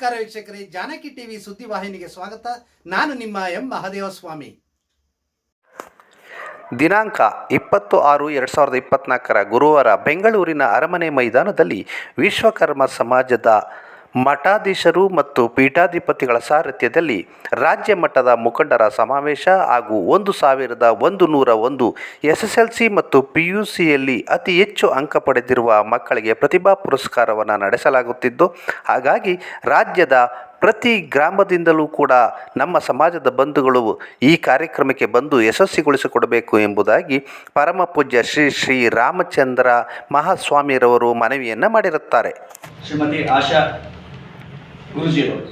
ನಮಸ್ಕಾರ ವೀಕ್ಷಕರೇ, ಜಾನಕಿ ಟಿವಿ ಸುದ್ದಿವಾಹಿನಿಗೆ ಸ್ವಾಗತ. ನಾನು ನಿಮ್ಮ ಎಂ ಮಹದೇವಸ್ವಾಮಿ. ದಿನಾಂಕ ಇಪ್ಪತ್ತು ಆರು ಎರಡು ಸಾವಿರದ ಇಪ್ಪತ್ತ್ನಾಲ್ಕರ ಗುರುವಾರ ಬೆಂಗಳೂರಿನ ಅರಮನೆ ಮೈದಾನದಲ್ಲಿ ವಿಶ್ವಕರ್ಮ ಸಮಾಜದ ಮಠಾಧೀಶರು ಮತ್ತು ಪೀಠಾಧಿಪತಿಗಳ ಸಾರಥ್ಯದಲ್ಲಿ ರಾಜ್ಯ ಮಟ್ಟದ ಮುಖಂಡರ ಸಮಾವೇಶ ಹಾಗೂ ಒಂದು ಸಾವಿರದ ಒಂದು ನೂರ ಒಂದು ಎಸ್ ಎಸ್ ಎಲ್ ಸಿ ಮತ್ತು ಪಿ ಯು ಸಿಯಲ್ಲಿ ಅತಿ ಹೆಚ್ಚು ಅಂಕ ಪಡೆದಿರುವ ಮಕ್ಕಳಿಗೆ ಪ್ರತಿಭಾ ಪುರಸ್ಕಾರವನ್ನು ನಡೆಸಲಾಗುತ್ತಿದ್ದು, ಹಾಗಾಗಿ ರಾಜ್ಯದ ಪ್ರತಿ ಗ್ರಾಮದಿಂದಲೂ ಕೂಡ ನಮ್ಮ ಸಮಾಜದ ಬಂಧುಗಳು ಈ ಕಾರ್ಯಕ್ರಮಕ್ಕೆ ಬಂದು ಯಶಸ್ವಿಗೊಳಿಸಿಕೊಡಬೇಕು ಎಂಬುದಾಗಿ ಪರಮ ಪೂಜ್ಯ ಶ್ರೀ ಶ್ರೀ ರಾಮಚಂದ್ರ ಮಹಾಸ್ವಾಮಿರವರು ಮನವಿಯನ್ನು ಮಾಡಿರುತ್ತಾರೆ. ಶ್ರೀಮತಿ ಆಶಾ ಗುರುಜಿಯವರು.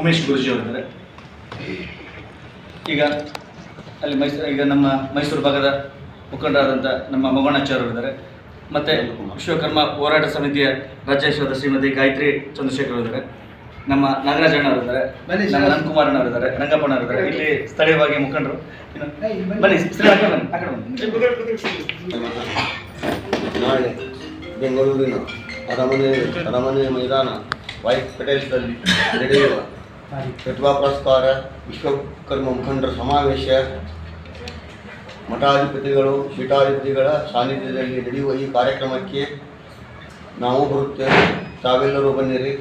ಉಮೇಶ್ ಗುರುಜಿಯವರಿದ್ದಾರೆ ಈಗ ಅಲ್ಲಿ ಮೈಸೂರು ಈಗ ನಮ್ಮ ಮೈಸೂರು ಭಾಗದ ಮುಖಂಡರಾದಂಥ ನಮ್ಮ ಮಗೋಣಾಚಾರ್ಯರಿದ್ದಾರೆ ಮತ್ತು ವಿಶ್ವಕರ್ಮ ಹೋರಾಟ ಸಮಿತಿಯ ರಾಜ್ಯಾಧ್ಯಕ್ಷರಾದ ಶ್ರೀಮತಿ ಗಾಯತ್ರಿ ಚಂದ್ರಶೇಖರ್ ಇದ್ದಾರೆ. ನಮ್ಮ ನಾಗರಾಜಣ್ಣ ಅವರಿದ್ದಾರೆ ನಮ್ಮ ನನ್ಕುಮಾರ್ ಇದ್ದಾರೆ. ರಂಗಪ್ಪಣ್ಣ ಇದ್ದಾರೆ. ಇಲ್ಲಿ ಸ್ಥಳೀಯವಾಗಿ ಮುಖಂಡರು. ಬನ್ನಿ. ನಾಳೆ ಬೆಂಗಳೂರಿನ ಅರಮನೆ ಅರಮನೆ ಮೈದಾನ ವೈಟ್ ಪಟೇಲ್ಸ್ನಲ್ಲಿ ನಡೆಯುವ ಪ್ರತಿಭಾ ಪುರಸ್ಕಾರ ವಿಶ್ವಕರ್ಮ ಮುಖಂಡರ ಸಮಾವೇಶ ಮಠಾಧಿಪತಿಗಳು ಪೀಠಾಧಿಪತಿಗಳ ಸಾನ್ನಿಧ್ಯದಲ್ಲಿ ನಡೆಯುವ ಈ ಕಾರ್ಯಕ್ರಮಕ್ಕೆ ನಾವು ಬರುತ್ತೇವೆ ತಾವೆಲ್ಲರೂ ಬನ್ನಿರಿ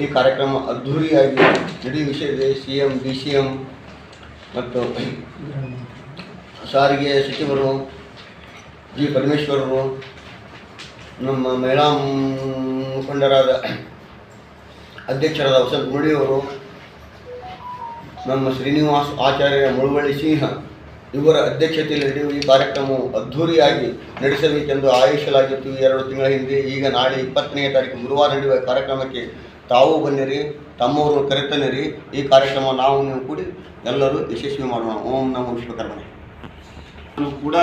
ಈ ಕಾರ್ಯಕ್ರಮ ಅದ್ಧೂರಿಯಾಗಿ ನಡೆಯುವ ವಿಷಯದಲ್ಲಿ C M D C M ಮತ್ತು ಸಾರಿಗೆ ಸಚಿವರು ಜಿ ಪರಮೇಶ್ವರರು ನಮ್ಮ ಮಹಿಳಾ ಮುಖಂಡರಾದ ಅಧ್ಯಕ್ಷರಾದ ವಸಂತ ಮುಳಿಯವರು ನಮ್ಮ ಶ್ರೀನಿವಾಸ್ ಆಚಾರ್ಯ ಮುಳುವಳ್ಳಿ ಸಿಂಹ, ಇವರ ಅಧ್ಯಕ್ಷತೆಯಲ್ಲಿ ನಡೆಯುವ ಈ ಕಾರ್ಯಕ್ರಮವು ಅದ್ಧೂರಿಯಾಗಿ ನಡೆಸಬೇಕೆಂದು ಆಯೋಜಿಸಲಾಗಿತ್ತು. ಎರಡು ತಿಂಗಳ ಹಿಂದೆ ಈಗ ನಾಳೆ ಇಪ್ಪತ್ತನೇ ತಾರೀಕು ಗುರುವಾರ ನಡೆಯುವ ಕಾರ್ಯಕ್ರಮಕ್ಕೆ ತಾವು ಬನ್ನಿರಿ ತಮ್ಮವರು ಕರೆತನ್ನಿರಿ. ಈ ಕಾರ್ಯಕ್ರಮ ನಾವು, ನೀವು ಕೂಡಿ ಎಲ್ಲರೂ ಯಶಸ್ವಿ ಮಾಡೋಣ. ಓಂ ನಮೋ ವಿಶ್ವಕರ್ಮನೆ ಕೂಡ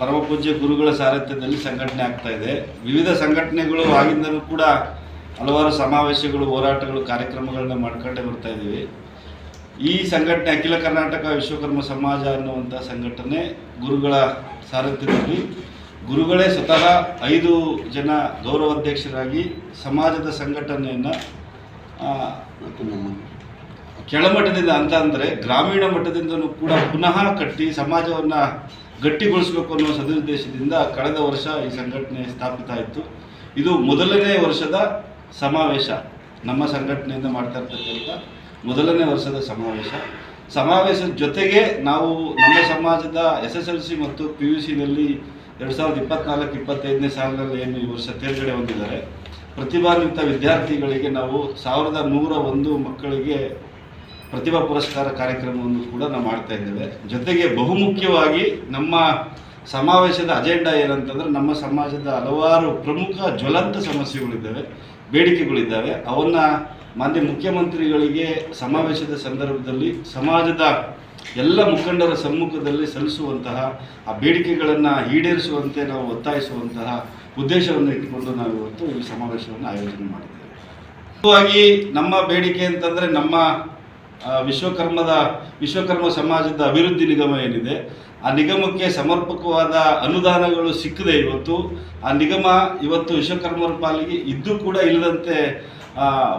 ಆ, ಪರಮ ಪೂಜ್ಯ ಗುರುಗಳ ಸಾರಥ್ಯದಲ್ಲಿ ಸಂಘಟನೆ ಆಗ್ತಾ ಇದೆ. ವಿವಿಧ ಸಂಘಟನೆಗಳು ಆಗಿಂದಲೂ ಕೂಡ ಹಲವಾರು ಸಮಾವೇಶಗಳು ಹೋರಾಟಗಳು ಕಾರ್ಯಕ್ರಮಗಳನ್ನ ಮಾಡ್ಕೊಂಡೇ ಬರ್ತಾ ಇದ್ದೀವಿ. ಈ ಸಂಘಟನೆ ಅಖಿಲ ಕರ್ನಾಟಕ ವಿಶ್ವಕರ್ಮ ಸಮಾಜ ಅನ್ನುವಂಥ ಸಂಘಟನೆ ಗುರುಗಳ ಸಾರಥ್ಯದಲ್ಲಿ ಗುರುಗಳೇ ಸ್ವತಃ ಐದು ಜನ ಗೌರವಾಧ್ಯಕ್ಷರಾಗಿ ಸಮಾಜದ ಸಂಘಟನೆಯನ್ನು ಕೆಳಮಟ್ಟದಿಂದ ಅಂತ ಅಂದರೆ ಗ್ರಾಮೀಣ ಮಟ್ಟದಿಂದಲೂ ಕೂಡ ಪುನಃ ಕಟ್ಟಿ ಸಮಾಜವನ್ನು ಗಟ್ಟಿಗೊಳಿಸಬೇಕು ಅನ್ನೋ ಸದುದ್ದೇಶದಿಂದ ಕಳೆದ ವರ್ಷ ಈ ಸಂಘಟನೆ ಸ್ಥಾಪಿತ ಆಯಿತು ಇದು ಮೊದಲನೇ ವರ್ಷದ ಸಮಾವೇಶ. ನಮ್ಮ ಸಂಘಟನೆಯಿಂದ ಮಾಡ್ತಾ ಇರ್ತಕ್ಕಂಥ ಮೊದಲನೇ ವರ್ಷದ ಸಮಾವೇಶ. ಸಮಾವೇಶದ ಜೊತೆಗೆ ನಾವು ನಮ್ಮ ಸಮಾಜದ ಎಸ್ ಎಸ್ ಎಲ್ ಸಿ ಮತ್ತು ಪಿ ಯು ಸಿನಲ್ಲಿ ಎರಡು ಸಾವಿರದ ಇಪ್ಪತ್ನಾಲ್ಕು, ಇಪ್ಪತ್ತೈದನೇ ಸಾಲಿನಲ್ಲಿ ಏನು ಈ ವರ್ಷ ತೇರ್ಗಡೆ ಹೊಂದಿದ್ದಾರೆ. ಪ್ರತಿಭಾನ್ವಿತ ವಿದ್ಯಾರ್ಥಿಗಳಿಗೆ ನಾವು ಸಾವಿರದ ನೂರ ಒಂದು ಮಕ್ಕಳಿಗೆ ಪ್ರತಿಭಾ ಪುರಸ್ಕಾರ ಕಾರ್ಯಕ್ರಮವನ್ನು ಕೂಡ ನಾವು ಮಾಡ್ತಾ ಇದ್ದೇವೆ. ಜೊತೆಗೆ ಬಹುಮುಖ್ಯವಾಗಿ ನಮ್ಮ ಸಮಾವೇಶದ ಅಜೆಂಡಾ ಏನಂತಂದ್ರೆ ನಮ್ಮ ಸಮಾಜದ ಹಲವಾರು ಪ್ರಮುಖ ಜ್ವಲಂತ ಸಮಸ್ಯೆಗಳಿದ್ದಾವೆ, ಬೇಡಿಕೆಗಳಿದ್ದಾವೆ. ಅವನ್ನ ಮಾನ್ಯ ಮುಖ್ಯಮಂತ್ರಿಗಳಿಗೆ ಸಮಾವೇಶದ ಸಂದರ್ಭದಲ್ಲಿ ಸಮಾಜದ ಎಲ್ಲ ಮುಖಂಡರ ಸಮ್ಮುಖದಲ್ಲಿ ಸಲ್ಲಿಸುವಂತಹ, ಆ ಬೇಡಿಕೆಗಳನ್ನು ಈಡೇರಿಸುವಂತೆ ನಾವು ಒತ್ತಾಯಿಸುವಂತಹ ಉದ್ದೇಶವನ್ನು ಇಟ್ಟುಕೊಂಡು ನಾವು ಇವತ್ತು ಈ ಸಮಾವೇಶವನ್ನು ಆಯೋಜನೆ ಮಾಡಿದ್ದೇವೆ. ಮುಖ್ಯವಾಗಿ ನಮ್ಮ ಬೇಡಿಕೆ ಅಂತಂದರೆ ನಮ್ಮ ವಿಶ್ವಕರ್ಮದ, ವಿಶ್ವಕರ್ಮ ಸಮಾಜದ ಅಭಿವೃದ್ಧಿ ನಿಗಮ ಏನಿದೆ, ಆ ನಿಗಮಕ್ಕೆ ಸಮರ್ಪಕವಾದ ಅನುದಾನಗಳು ಸಿಕ್ಕಿದೆ ಇವತ್ತು. ಆ ನಿಗಮ ಇವತ್ತು ವಿಶ್ವಕರ್ಮರ ಪಾಲಿಗೆ ಇದ್ದು ಕೂಡ ಇಲ್ಲದಂತೆ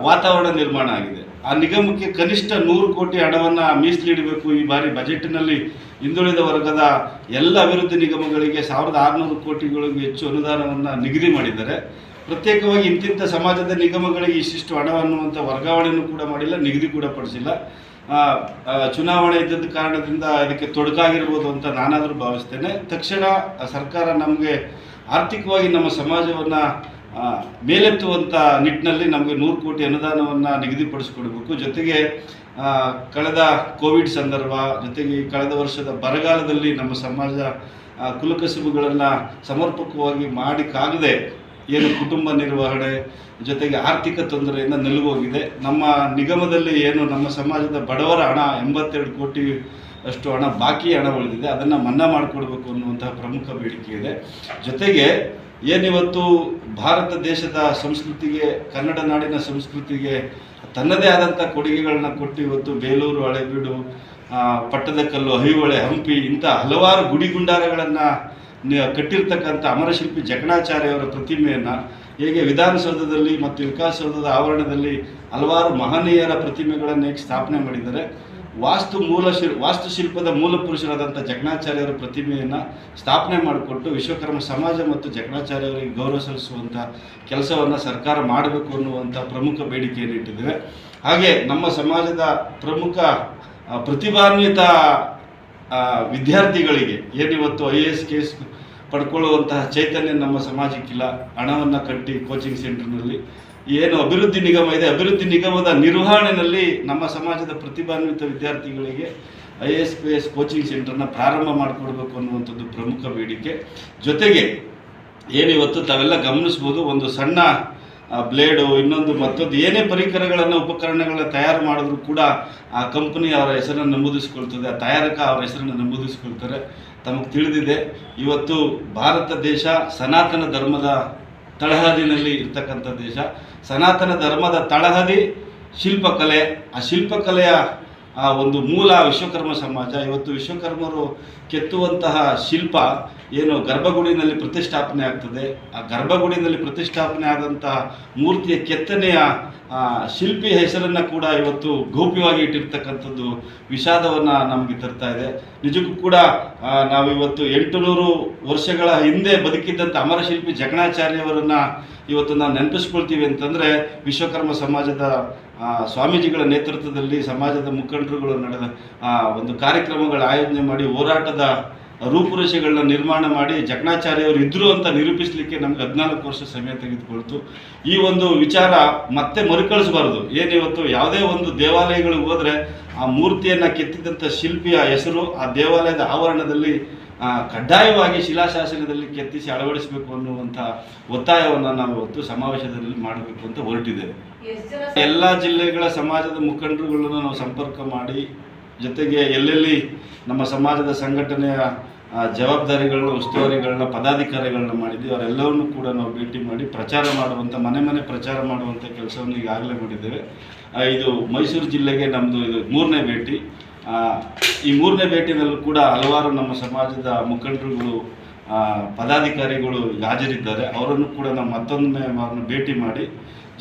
ವಾತಾವರಣ ನಿರ್ಮಾಣ ಆಗಿದೆ. ಆ ನಿಗಮಕ್ಕೆ ಕನಿಷ್ಠ ನೂರು ಕೋಟಿ ಹಣವನ್ನು ಮೀಸಲಿಡಬೇಕು ಈ ಬಾರಿ ಬಜೆಟ್ನಲ್ಲಿ ಹಿಂದುಳಿದ ವರ್ಗದ ಎಲ್ಲ ಅಭಿವೃದ್ಧಿ ನಿಗಮಗಳಿಗೆ ಸಾವಿರದ ಆರುನೂರು ಕೋಟಿಗಳಿಗೂ ಹೆಚ್ಚು ಅನುದಾನವನ್ನು ನಿಗದಿ ಮಾಡಿದ್ದಾರೆ. ಪ್ರತ್ಯೇಕವಾಗಿ ಇಂತಿಂಥ ಸಮಾಜದ ನಿಗಮಗಳಿಗೆ ಇಷ್ಟಿಷ್ಟು ಹಣ ಅನ್ನುವಂಥ ವರ್ಗಾವಣೆಯನ್ನು ಕೂಡ ಮಾಡಿಲ್ಲ, ನಿಗದಿ ಕೂಡ ಪಡಿಸಿಲ್ಲ. ಚುನಾವಣೆ ಇದ್ದದ ಕಾರಣದಿಂದ ಅದಕ್ಕೆ ತೊಡಕಾಗಿರ್ಬೋದು ಅಂತ ನಾನಾದರೂ ಭಾವಿಸ್ತೇನೆ. ತಕ್ಷಣ ಸರ್ಕಾರ ನಮಗೆ ಆರ್ಥಿಕವಾಗಿ ನಮ್ಮ ಸಮಾಜವನ್ನು ಮೇಲೆತ್ತುವಂಥ ನಿಟ್ಟಿನಲ್ಲಿ ನಮಗೆ ನೂರು ಕೋಟಿ ಅನುದಾನವನ್ನು ನಿಗದಿಪಡಿಸ್ಕೊಡ್ಬೇಕು. ಜೊತೆಗೆ ಕಳೆದ ಕೋವಿಡ್ ಸಂದರ್ಭ, ಜೊತೆಗೆ ಕಳೆದ ವರ್ಷದ ಬರಗಾಲದಲ್ಲಿ ನಮ್ಮ ಸಮಾಜ ಕುಲಕಸುಬುಗಳನ್ನು ಸಮರ್ಪಕವಾಗಿ ಮಾಡಿಕ್ಕಾಗದೆ ಏನು ಕುಟುಂಬ ನಿರ್ವಹಣೆ ಜೊತೆಗೆ ಆರ್ಥಿಕ ತೊಂದರೆಯಿಂದ ನಲುಗೋಗಿದೆ. ನಮ್ಮ ನಿಗಮದಲ್ಲಿ ಏನು ನಮ್ಮ ಸಮಾಜದ ಬಡವರ ಹಣ ಎಂಬತ್ತೆರಡು ಕೋಟಿ ಅಷ್ಟು ಹಣ ಬಾಕಿ ಹಣ ಉಳಿದಿದೆ. ಅದನ್ನು ಮನ್ನಾ ಮಾಡಿಕೊಡ್ಬೇಕು ಅನ್ನುವಂತಹ ಪ್ರಮುಖ ಬೇಡಿಕೆ ಇದೆ. ಜೊತೆಗೆ ಏನಿವತ್ತು ಭಾರತ ದೇಶದ ಸಂಸ್ಕೃತಿಗೆ, ಕನ್ನಡ ನಾಡಿನ ಸಂಸ್ಕೃತಿಗೆ ತನ್ನದೇ ಆದಂಥ ಕೊಡುಗೆಗಳನ್ನ ಕೊಟ್ಟು ಇವತ್ತು ಬೇಲೂರು, ಹಳೆಬೀಡು ಪಟ್ಟದಕಲ್ಲು ಐಹೊಳೆ ಹಂಪಿ ಇಂಥ ಹಲವಾರು ಗುಡಿ ಗುಂಡಾರಗಳನ್ನು ಕಟ್ಟಿರ್ತಕ್ಕಂಥ ಅಮರಶಿಲ್ಪಿ ಜಕಣಾಚಾರ್ಯವರ ಪ್ರತಿಮೆಯನ್ನು ಹೇಗೆ ವಿಧಾನಸೌಧದಲ್ಲಿ ಮತ್ತು ವಿಕಾಸಸೌಧದ ಆವರಣದಲ್ಲಿ ಹಲವಾರು ಮಹನೀಯರ ಪ್ರತಿಮೆಗಳನ್ನು ಹೇಗೆ ಸ್ಥಾಪನೆ ಮಾಡಿದ್ದಾರೆ, ವಾಸ್ತು ಮೂಲ ಶಿಲ್ ವಾಸ್ತುಶಿಲ್ಪದ ಮೂಲ ಪುರುಷರಾದಂಥ ಜಗಣಾಚಾರ್ಯರ ಪ್ರತಿಮೆಯನ್ನು ಸ್ಥಾಪನೆ ಮಾಡಿಕೊಟ್ಟು ವಿಶ್ವಕರ್ಮ ಸಮಾಜ ಮತ್ತು ಜಕಣಾಚಾರ್ಯವರಿಗೆ ಗೌರವ ಸಲ್ಲಿಸುವಂಥ ಕೆಲಸವನ್ನು ಸರ್ಕಾರ ಮಾಡಬೇಕು ಅನ್ನುವಂಥ ಪ್ರಮುಖ ಬೇಡಿಕೆಯನ್ನು ಇಟ್ಟಿದ್ದೇವೆ ಹಾಗೆ ನಮ್ಮ ಸಮಾಜದ ಪ್ರಮುಖ ಪ್ರತಿಭಾನ್ವಿತ ವಿದ್ಯಾರ್ಥಿಗಳಿಗೆ ಏನಿವತ್ತು I A S K S ಪಡ್ಕೊಳ್ಳುವಂತಹ ಚೈತನ್ಯ ನಮ್ಮ ಸಮಾಜಕ್ಕಿಲ್ಲ. ಹಣವನ್ನು ಕಟ್ಟಿ ಕೋಚಿಂಗ್ ಸೆಂಟರ್ನಲ್ಲಿ ಏನು ಅಭಿವೃದ್ಧಿ ನಿಗಮ ಇದೆ. ಅಭಿವೃದ್ಧಿ ನಿಗಮದ ನಿರ್ವಹಣೆಯಲ್ಲಿ ನಮ್ಮ ಸಮಾಜದ ಪ್ರತಿಭಾನ್ವಿತ ವಿದ್ಯಾರ್ಥಿಗಳಿಗೆ I S, P S coaching ಸೆಂಟರ್ನ ಪ್ರಾರಂಭ ಮಾಡಿಕೊಡ್ಬೇಕು ಅನ್ನುವಂಥದ್ದು ಪ್ರಮುಖ ಬೇಡಿಕೆ. ಜೊತೆಗೆ ಏನಿವತ್ತು ತಾವೆಲ್ಲ ಗಮನಿಸ್ಬೋದು, ಒಂದು ಸಣ್ಣ ಬ್ಲೇಡು, ಇನ್ನೊಂದು ಮತ್ತೊಂದು ಏನೇ ಪರಿಕರಗಳನ್ನು, ಉಪಕರಣಗಳನ್ನ ತಯಾರು ಮಾಡಿದ್ರು ಕೂಡ ಆ ಕಂಪನಿ ಅವರ ಹೆಸರನ್ನು ನಮೂದಿಸ್ಕೊಳ್ತದೆ. ಆ ತಯಾರಕ ಅವರ ಹೆಸರನ್ನು ನಮೂದಿಸ್ಕೊಳ್ತಾರೆ. ತಮಗೆ ತಿಳಿದಿದೆ. ಇವತ್ತು ಭಾರತ ದೇಶ ಸನಾತನ ಧರ್ಮದ ತಳಹದಿನಲ್ಲಿ ಇರ್ತಕ್ಕಂಥ ದೇಶ. ಸನಾತನ ಧರ್ಮದ ತಳಹದಿ ಶಿಲ್ಪಕಲೆ. ಆ ಶಿಲ್ಪಕಲೆಯ ಆ ಒಂದು ಮೂಲ ವಿಶ್ವಕರ್ಮ ಸಮಾಜ. ಇವತ್ತು ವಿಶ್ವಕರ್ಮರು ಕೆತ್ತುವಂತಹ ಶಿಲ್ಪ ಏನು ಗರ್ಭಗುಡಿನಲ್ಲಿ ಪ್ರತಿಷ್ಠಾಪನೆ ಆಗ್ತದೆ. ಆ ಗರ್ಭಗುಡಿನಲ್ಲಿ ಪ್ರತಿಷ್ಠಾಪನೆ ಆದಂತಹ ಮೂರ್ತಿಯ ಕೆತ್ತನೆಯ ಶಿಲ್ಪಿ ಹೆಸರನ್ನು ಕೂಡ ಇವತ್ತು ಗೌಪ್ಯವಾಗಿ ಇಟ್ಟಿರ್ತಕ್ಕಂಥದ್ದು ವಿಷಾದವನ್ನು ನಮಗೆ ತರ್ತಾ ಇದೆ. ನಿಜಕ್ಕೂ ಕೂಡ ನಾವಿವತ್ತು ಎಂಟು ನೂರು ವರ್ಷಗಳ ಹಿಂದೆ ಬದುಕಿದ್ದಂಥ ಅಮರಶಿಲ್ಪಿ ಜಗಣಾಚಾರ್ಯವರನ್ನ ಇವತ್ತು ನಾವು ನೆನಪಿಸ್ಕೊಳ್ತೀವಿ ಅಂತಂದರೆ, ವಿಶ್ವಕರ್ಮ ಸಮಾಜದ ಸ್ವಾಮೀಜಿಗಳ ನೇತೃತ್ವದಲ್ಲಿ ಸಮಾಜದ ಮುಖಂಡರುಗಳು ನಡೆದ ಒಂದು ಕಾರ್ಯಕ್ರಮಗಳ ಆಯೋಜನೆ ಮಾಡಿ ಹೋರಾಟದ ರೂಪುರೇಷೆಗಳನ್ನ ನಿರ್ಮಾಣ ಮಾಡಿ ಜಕಣಾಚಾರ್ಯವರು ಇದ್ರು ಅಂತ ನಿರೂಪಿಸಲಿಕ್ಕೆ ನಮ್ಗೆ ಹದಿನಾಲ್ಕು ವರ್ಷ ಸಮಯ ತೆಗೆದುಕೊಳ್ತು. ಈ ಒಂದು ವಿಚಾರ ಮತ್ತೆ ಮರುಕಳಿಸಬಾರದು. ಏನಿವತ್ತು ಯಾವುದೇ ಒಂದು ದೇವಾಲಯಗಳಿಗೆ ಹೋದರೆ ಆ ಮೂರ್ತಿಯನ್ನು ಕೆತ್ತಿದಂಥ ಶಿಲ್ಪಿಯ ಹೆಸರು ಆ ದೇವಾಲಯದ ಆವರಣದಲ್ಲಿ ಕಡ್ಡಾಯವಾಗಿ ಶಿಲಾಶಾಸನದಲ್ಲಿ ಕೆತ್ತಿಸಿ ಅಳವಡಿಸಬೇಕು ಅನ್ನುವಂಥ ಒತ್ತಾಯವನ್ನು ನಾವು ಇವತ್ತು ಸಮಾವೇಶದಲ್ಲಿ ಮಾಡಬೇಕು ಅಂತ ಹೊರಟಿದ್ದೇವೆ. ಎಲ್ಲ ಜಿಲ್ಲೆಗಳ ಸಮಾಜದ ಮುಖಂಡರುಗಳನ್ನು ನಾವು ಸಂಪರ್ಕ ಮಾಡಿ ಜೊತೆಗೆ ಎಲ್ಲೆಲ್ಲಿ ನಮ್ಮ ಸಮಾಜದ ಸಂಘಟನೆಯ ಜವಾಬ್ದಾರಿಗಳನ್ನ, ಉಸ್ತುವಾರಿಗಳನ್ನ, ಪದಾಧಿಕಾರಿಗಳನ್ನ ಮಾಡಿದ್ವಿ ಅವರೆಲ್ಲವನ್ನು ಕೂಡ ನಾವು ಭೇಟಿ ಮಾಡಿ ಪ್ರಚಾರ ಮಾಡುವಂಥ ಮನೆ ಮನೆ ಪ್ರಚಾರ ಮಾಡುವಂಥ ಕೆಲಸವನ್ನು ಈಗಾಗಲೇ ಮಾಡಿದ್ದೇವೆ. ಇದು ಮೈಸೂರು ಜಿಲ್ಲೆಗೆ ನಮ್ಮದು ಇದು ಮೂರನೇ ಭೇಟಿ. ಈ ಮೂರನೇ ಭೇಟಿನಲ್ಲೂ ಕೂಡ ಹಲವಾರು ನಮ್ಮ ಸಮಾಜದ ಮುಖಂಡರುಗಳು ಪದಾಧಿಕಾರಿಗಳು ಹಾಜರಿದ್ದಾರೆ. ಅವರನ್ನು ಕೂಡ ನಾವು ಮತ್ತೊಮ್ಮೆ ಅವ್ರನ್ನ ಭೇಟಿ ಮಾಡಿ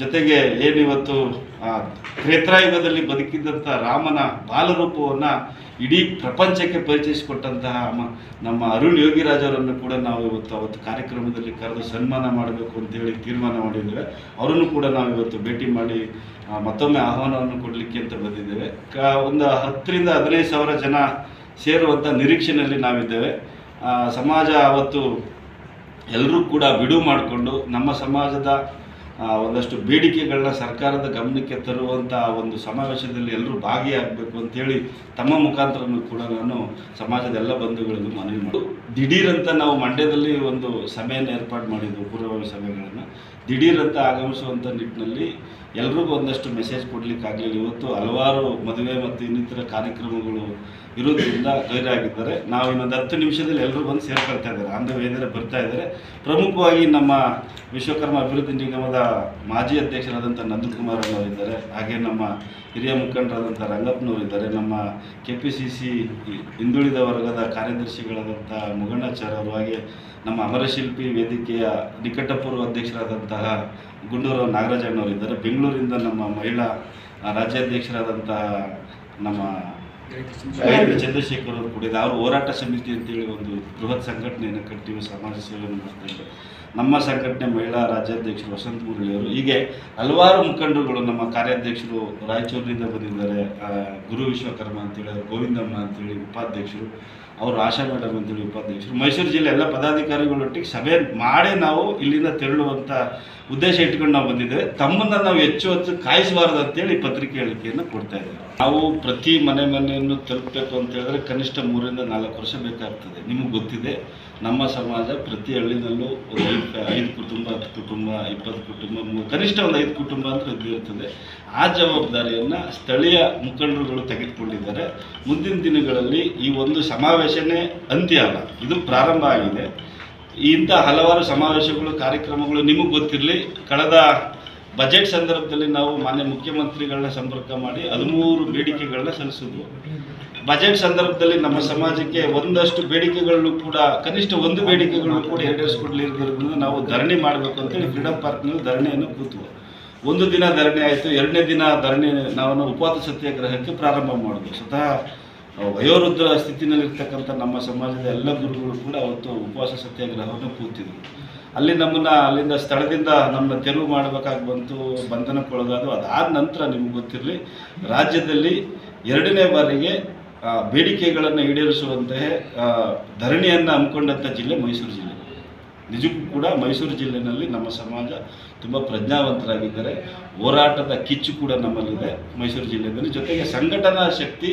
ಜೊತೆಗೆ ಏನಿವತ್ತು ಆ, ತ್ರೇತಾಯುಗದಲ್ಲಿ ಬದುಕಿದ್ದಂಥ ರಾಮನ ಬಾಲರೂಪವನ್ನು ಇಡೀ ಪ್ರಪಂಚಕ್ಕೆ ಪರಿಚಯಿಸಿಕೊಟ್ಟಂತಹ ನಮ್ಮ ಅರುಣ್ ಯೋಗಿರಾಜವರನ್ನು ಕೂಡ ನಾವು ಇವತ್ತು ಅವತ್ತು ಕಾರ್ಯಕ್ರಮದಲ್ಲಿ ಕರೆದು ಸನ್ಮಾನ ಮಾಡಬೇಕು ಅಂತೇಳಿ ತೀರ್ಮಾನ ಮಾಡಿದ್ದೇವೆ. ಅವರನ್ನು ಕೂಡ ನಾವು ಇವತ್ತು ಭೇಟಿ ಮಾಡಿ ಮತ್ತೊಮ್ಮೆ ಆಹ್ವಾನವನ್ನು ಕೊಡಲಿಕ್ಕೆ ಅಂತ ಬಂದಿದ್ದೇವೆ. ಕ ಒಂದು ಹತ್ತರಿಂದ ಹದಿನೈದು ಸಾವಿರ ಜನ ಸೇರುವಂಥ ನಿರೀಕ್ಷೆಯಲ್ಲಿ ನಾವಿದ್ದೇವೆ. ಸಮಾಜ ಅವತ್ತು ಎಲ್ಲರೂ ಕೂಡ ಬಿಡುವು ಮಾಡಿಕೊಂಡು ನಮ್ಮ ಸಮಾಜದ ಒಂದಷ್ಟು ಬೇಡಿಕೆಗಳನ್ನ ಸರ್ಕಾರದ ಗಮನಕ್ಕೆ ತರುವಂಥ ಒಂದು ಸಮಾವೇಶದಲ್ಲಿ ಎಲ್ಲರೂ ಭಾಗಿಯಾಗಬೇಕು ಅಂತೇಳಿ ತಮ್ಮ ಮುಖಾಂತರ ಕೂಡ ನಾನು ಸಮಾಜದ ಎಲ್ಲ ಬಂಧುಗಳಿಗೂ ಮನವಿ ಮಾಡು. ದಿಢೀರಂತ ನಾವು ಮಂಡ್ಯದಲ್ಲಿ ಒಂದು ಸಭೆಯನ್ನು ಏರ್ಪಾಡು ಮಾಡಿದ್ವು ಪೂರ್ವಭಾವಿ ಸಭೆಗಳನ್ನು. ದಿಢೀರಂತ ಆಗಮಿಸುವಂಥ ನಿಟ್ಟಿನಲ್ಲಿ ಎಲ್ರಿಗೂ ಒಂದಷ್ಟು ಮೆಸೇಜ್ ಕೊಡಲಿಕ್ಕಾಗಲಿಲ್ಲ ಇವತ್ತು ಹಲವಾರು ಮದುವೆ ಮತ್ತು ಇನ್ನಿತರ ಕಾರ್ಯಕ್ರಮಗಳು ಇರೋದ್ರಿಂದ ಗೈರಾಗಿದ್ದಾರೆ. ನಾವು ಇನ್ನೊಂದು ಹತ್ತು ನಿಮಿಷದಲ್ಲಿ ಎಲ್ಲರೂ ಬಂದು ಸೇರ್ಕೊಳ್ತಾ ಇದ್ದಾರೆ. ದ ವೇದರೆ ಬರ್ತಾ ಇದ್ದಾರೆ. ಪ್ರಮುಖವಾಗಿ ನಮ್ಮ ವಿಶ್ವಕರ್ಮ ಅಭಿವೃದ್ಧಿ ನಿಗಮದ ಮಾಜಿ ಅಧ್ಯಕ್ಷರಾದಂಥ ನಂದಕುಮಾರ್ ಅವರಿದ್ದಾರೆ ಹಾಗೆ ನಮ್ಮ ಹಿರಿಯ ಮುಖಂಡರಾದಂಥ ರಂಗಪ್ಪನವರು ಇದ್ದಾರೆ. ನಮ್ಮ ಕೆ ಪಿ ಸಿ ಸಿ ಹಿಂದುಳಿದ ವರ್ಗದ ಕಾರ್ಯದರ್ಶಿಗಳಾದಂಥ ಮುಗಣ್ಣಾಚಾರ್ಯ ಅವರು ಹಾಗೆ ನಮ್ಮ ಅಮರಶಿಲ್ಪಿ ವೇದಿಕೆಯ ನಿಕಟಪೂರ್ವ ಅಧ್ಯಕ್ಷರಾದಂತಹ ಗುಂಡೂರು ನಾಗರಾಜಣ್ಣವರು ಇದ್ದಾರೆ. ಬೆಂಗಳೂರಿಂದ ನಮ್ಮ ಮಹಿಳಾ ರಾಜ್ಯಾಧ್ಯಕ್ಷರಾದಂತಹ ನಮ್ಮ ಚಂದ್ರಶೇಖರ್ ಅವರು ಕೂಡ ಅವರು ಹೋರಾಟ ಸಮಿತಿ ಅಂತೇಳಿ ಒಂದು ಬೃಹತ್ ಸಂಘಟನೆಯನ್ನು ಕಟ್ಟಿ ಸಮಾಜ ಸೇವೆಯನ್ನು ಮಾಡ್ತಾ ನಮ್ಮ ಸಂಘಟನೆ ಮಹಿಳಾ ರಾಜ್ಯಾಧ್ಯಕ್ಷರು ವಸಂತ ಮುರಳಿ ಅವರು. ಹೀಗೆ ಹಲವಾರು ಮುಖಂಡರುಗಳು ನಮ್ಮ ಕಾರ್ಯಾಧ್ಯಕ್ಷರು ರಾಯಚೂರಿನಿಂದ ಬಂದಿದ್ದಾರೆ. ಗುರು ವಿಶ್ವಕರ್ಮ ಅಂತೇಳಿ ಅವರು ಗೋವಿಂದಮ್ಮ ಅಂತೇಳಿ ಉಪಾಧ್ಯಕ್ಷರು, ಅವರು ಆಶಾ ಮೇಡಮ್ ಅಂತೇಳಿ ಉಪಾಧ್ಯಕ್ಷರು. ಮೈಸೂರು ಜಿಲ್ಲೆ ಎಲ್ಲ ಪದಾಧಿಕಾರಿಗಳೊಟ್ಟಿಗೆ ಸಭೆ ಮಾಡೇ ನಾವು ಇಲ್ಲಿಂದ ತೆರಳುವಂಥ ಉದ್ದೇಶ ಇಟ್ಕೊಂಡು ನಾವು ಬಂದಿದ್ದೇವೆ. ತಮ್ಮನ್ನು ನಾವು ಹೆಚ್ಚು ಹೆಚ್ಚು ಕಾಯಿಸಬಾರ್ದು ಅಂತೇಳಿ ಪತ್ರಿಕೆ ಹೇಳಿಕೆಯನ್ನು ಕೊಡ್ತಾ ಇದ್ದೇವೆ ನಾವು ಪ್ರತಿ ಮನೆ ಮನೆಯನ್ನು ತಲುಪಬೇಕು ಅಂತ ಹೇಳಿದ್ರೆ ಕನಿಷ್ಠ ಮೂರಿಂದ ನಾಲ್ಕು ವರ್ಷ ಬೇಕಾಗ್ತದೆ. ನಿಮಗೆ ಗೊತ್ತಿದೆ, ನಮ್ಮ ಸಮಾಜ ಪ್ರತಿ ಹಳ್ಳಿನಲ್ಲೂ ಒಂದು ಐದು ಕುಟುಂಬ, ಹತ್ತು ಕುಟುಂಬ, ಇಪ್ಪತ್ತು ಕುಟುಂಬ ಕನಿಷ್ಠ ಒಂದು ಐದು ಕುಟುಂಬ ಅಂತ ಇದ್ದಿರುತ್ತದೆ ಆ ಜವಾಬ್ದಾರಿಯನ್ನು ಸ್ಥಳೀಯ ಮುಖಂಡರುಗಳು ತೆಗೆದುಕೊಂಡಿದ್ದಾರೆ. ಮುಂದಿನ ದಿನಗಳಲ್ಲಿ ಈ ಒಂದು ಸಮಾವೇಶನೇ ಅಂತ್ಯ ಅಲ್ಲ ಇದು ಪ್ರಾರಂಭ ಆಗಿದೆ. ಇಂಥ ಹಲವಾರು ಸಮಾವೇಶಗಳು, ಕಾರ್ಯಕ್ರಮಗಳು ನಿಮಗೆ ಗೊತ್ತಿರಲಿ. ಕಳೆದ ಬಜೆಟ್ ಸಂದರ್ಭದಲ್ಲಿ ನಾವು ಮಾನ್ಯ ಮುಖ್ಯಮಂತ್ರಿಗಳನ್ನ ಸಂಪರ್ಕ ಮಾಡಿ ಹದಿಮೂರು ಬೇಡಿಕೆಗಳನ್ನ ಸಲ್ಲಿಸಿದ್ವು. ಬಜೆಟ್ ಸಂದರ್ಭದಲ್ಲಿ ನಮ್ಮ ಸಮಾಜಕ್ಕೆ ಒಂದಷ್ಟು ಬೇಡಿಕೆಗಳನ್ನು ಕೂಡ, ಕನಿಷ್ಠ ಒಂದು ಬೇಡಿಕೆಗಳನ್ನು ಕೂಡ ಈಡೇರಿಸಿಕೊಡ್ಲಿರೋದ್ರಿಂದ ನಾವು ಧರಣಿ ಮಾಡಬೇಕು ಅಂತೇಳಿ ಫ್ರೀಡಂ ಪಾರ್ಕ್ನಲ್ಲಿ ಧರಣಿಯನ್ನು ಕೂತು ಒಂದು ದಿನ ಧರಣಿ ಆಯಿತು, ಎರಡನೇ ದಿನ ಧರಣಿ ನಾವು ಉಪವಾಸ ಸತ್ಯಾಗ್ರಹಕ್ಕೆ ಪ್ರಾರಂಭ ಮಾಡಿದ್ವು. ಸ್ವತಃ ವಯೋವೃದ್ಧ ಸ್ಥಿತಿನಲ್ಲಿರ್ತಕ್ಕಂಥ ನಮ್ಮ ಸಮಾಜದ ಎಲ್ಲ ಗುರುಗಳು ಕೂಡ ಅವತ್ತು ಉಪವಾಸ ಸತ್ಯಾಗ್ರಹವನ್ನು ಕೂತಿದ್ರು. ಅಲ್ಲಿ ನಮ್ಮನ್ನು ಅಲ್ಲಿಂದ ಸ್ಥಳದಿಂದ ನಮ್ಮನ್ನ ತೆರವು ಮಾಡಬೇಕಾಗಿ ಬಂತು ಬಂಧನಕ್ಕೊಳಗಾದು ಅದಾದ ನಂತರ ನಿಮ್ಗೆ ಗೊತ್ತಿರಲಿ, ರಾಜ್ಯದಲ್ಲಿ ಎರಡನೇ ಬಾರಿಗೆ ಬೇಡಿಕೆಗಳನ್ನು ಈಡೇರಿಸುವಂತೆ ಧರಣಿಯನ್ನು ಹಮ್ಮಿಕೊಂಡಂಥ ಜಿಲ್ಲೆ ಮೈಸೂರು ಜಿಲ್ಲೆ. ನಿಜಕ್ಕೂ ಕೂಡ ಮೈಸೂರು ಜಿಲ್ಲೆಯಲ್ಲಿ ನಮ್ಮ ಸಮಾಜ ತುಂಬ ಪ್ರಜ್ಞಾವಂತರಾಗಿದ್ದಾರೆ. ಹೋರಾಟದ ಕಿಚ್ಚು ಕೂಡ ನಮ್ಮಲ್ಲಿದೆ ಮೈಸೂರು ಜಿಲ್ಲೆಯಲ್ಲಿ. ಜೊತೆಗೆ ಸಂಘಟನಾ ಶಕ್ತಿ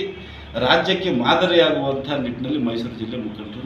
ರಾಜ್ಯಕ್ಕೆ ಮಾದರಿಯಾಗುವಂಥ ನಿಟ್ಟಿನಲ್ಲಿ ಮೈಸೂರು ಜಿಲ್ಲೆ ಮುಖಂಡರು